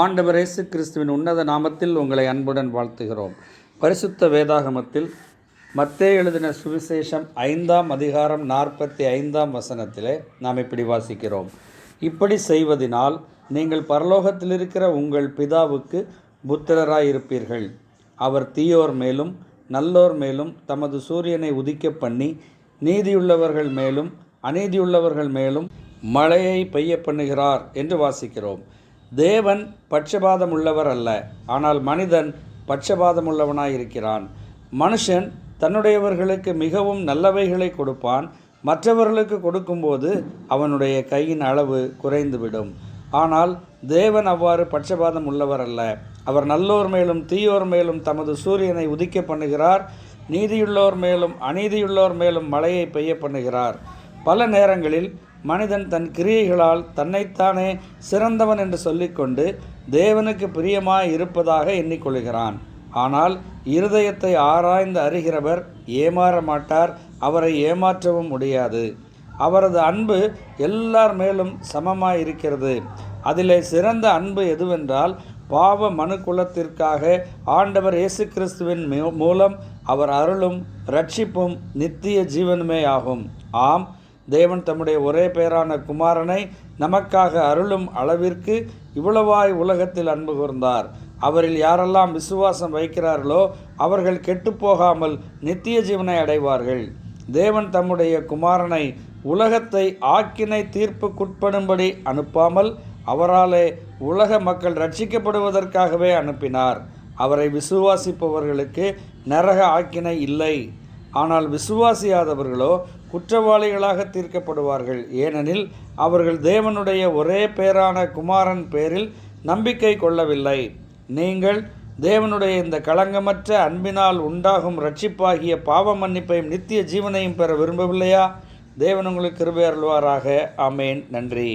ஆண்டவர் இயேசு கிறிஸ்துவின் உன்னத நாமத்தில் உங்களை அன்புடன் வாழ்த்துகிறோம். பரிசுத்த வேதாகமத்தில் மத்தே எழுதின சுவிசேஷம் ஐந்தாம் அதிகாரம் நாற்பத்தி ஐந்தாம் வசனத்திலே நாம் இப்படி வாசிக்கிறோம். இப்படி செய்வதினால் நீங்கள் பரலோகத்தில் இருக்கிற உங்கள் பிதாவுக்கு புத்திரராயிருப்பீர்கள். அவர் தீயோர் மேலும் நல்லோர் மேலும் தமது சூரியனை உதிக்க பண்ணி நீதியுள்ளவர்கள் மேலும் அநீதியுள்ளவர்கள் மேலும் மழையை பெய்ய பண்ணுகிறார் என்று வாசிக்கிறோம். தேவன் பட்சபாதம் உள்ளவர் அல்ல. ஆனால் மனிதன் பட்சபாதம் உள்ளவனாயிருக்கிறான் மனுஷன் தன்னுடையவர்களுக்கு மிகவும் நல்லவைகளை கொடுப்பான். மற்றவர்களுக்கு கொடுக்கும்போது அவனுடைய கையின் அளவு குறைந்துவிடும். ஆனால் தேவன் அவ்வாறு பட்சபாதம் உள்ளவர் அல்ல. அவர் நல்லோர் மேலும் தீயோர் மேலும் தமது சூரியனை உதிக்க பண்ணுகிறார். நீதியுள்ளோர் மேலும் அநீதியுள்ளோர் மேலும் மழையை பெய்ய பண்ணுகிறார். பல நேரங்களில் மனிதன் தன் கிரியைகளால் தன்னைத்தானே சிறந்தவன் என்று சொல்லிக்கொண்டு தேவனுக்கு பிரியமாய் இருப்பதாக எண்ணிக்கொள்கிறான். ஆனால் இருதயத்தை ஆராய்ந்து அறிகிறவர் ஏமாற மாட்டார் அவரை ஏமாற்றவும் முடியாது. அவரது அன்பு எல்லார் மேலும் சமமாய் இருக்கிறது அதிலே சிறந்த அன்பு எதுவென்றால் பாவ மனுக்குலத்திற்காக ஆண்டவர் இயேசு கிறிஸ்துவின் மூ- மூலம் அவர் அருளும் ரட்சிப்பும் நித்திய ஜீவனுமே ஆகும். ஆம் தேவன் தம்முடைய ஒரே பெயரான குமாரனை நமக்காக அருளும் அளவிற்கு இவ்வளவாய் உலகத்தில் அன்பு கூர்ந்தார். அவரில் யாரெல்லாம் விசுவாசம் வைக்கிறார்களோ அவர்கள் கெட்டுப்போகாமல் நித்திய ஜீவனை அடைவார்கள். தேவன் தம்முடைய குமாரனை உலகத்தை ஆக்கினை தீர்ப்புக்குட்படும்படி அனுப்பாமல் அவராலே உலக மக்கள் ரட்சிக்கப்படுவதற்காகவே அனுப்பினார். அவரை விசுவாசிப்பவர்களுக்கு நரக ஆக்கினை இல்லை. ஆனால் விசுவாசியாதவர்களோ குற்றவாளிகளாக தீர்க்கப்படுவார்கள். ஏனெனில் அவர்கள் தேவனுடைய ஒரே பேரான குமாரன் பேரில் நம்பிக்கை கொள்ளவில்லை. நீங்கள் தேவனுடைய இந்த களங்கமற்ற அன்பினால் உண்டாகும் ரட்சிப்பாகிய பாவ மன்னிப்பையும் நித்திய ஜீவனையும் பெற விரும்பவில்லையா? தேவன் உங்களுக்கு கிருபை அருள்வாராக. ஆமேன். நன்றி.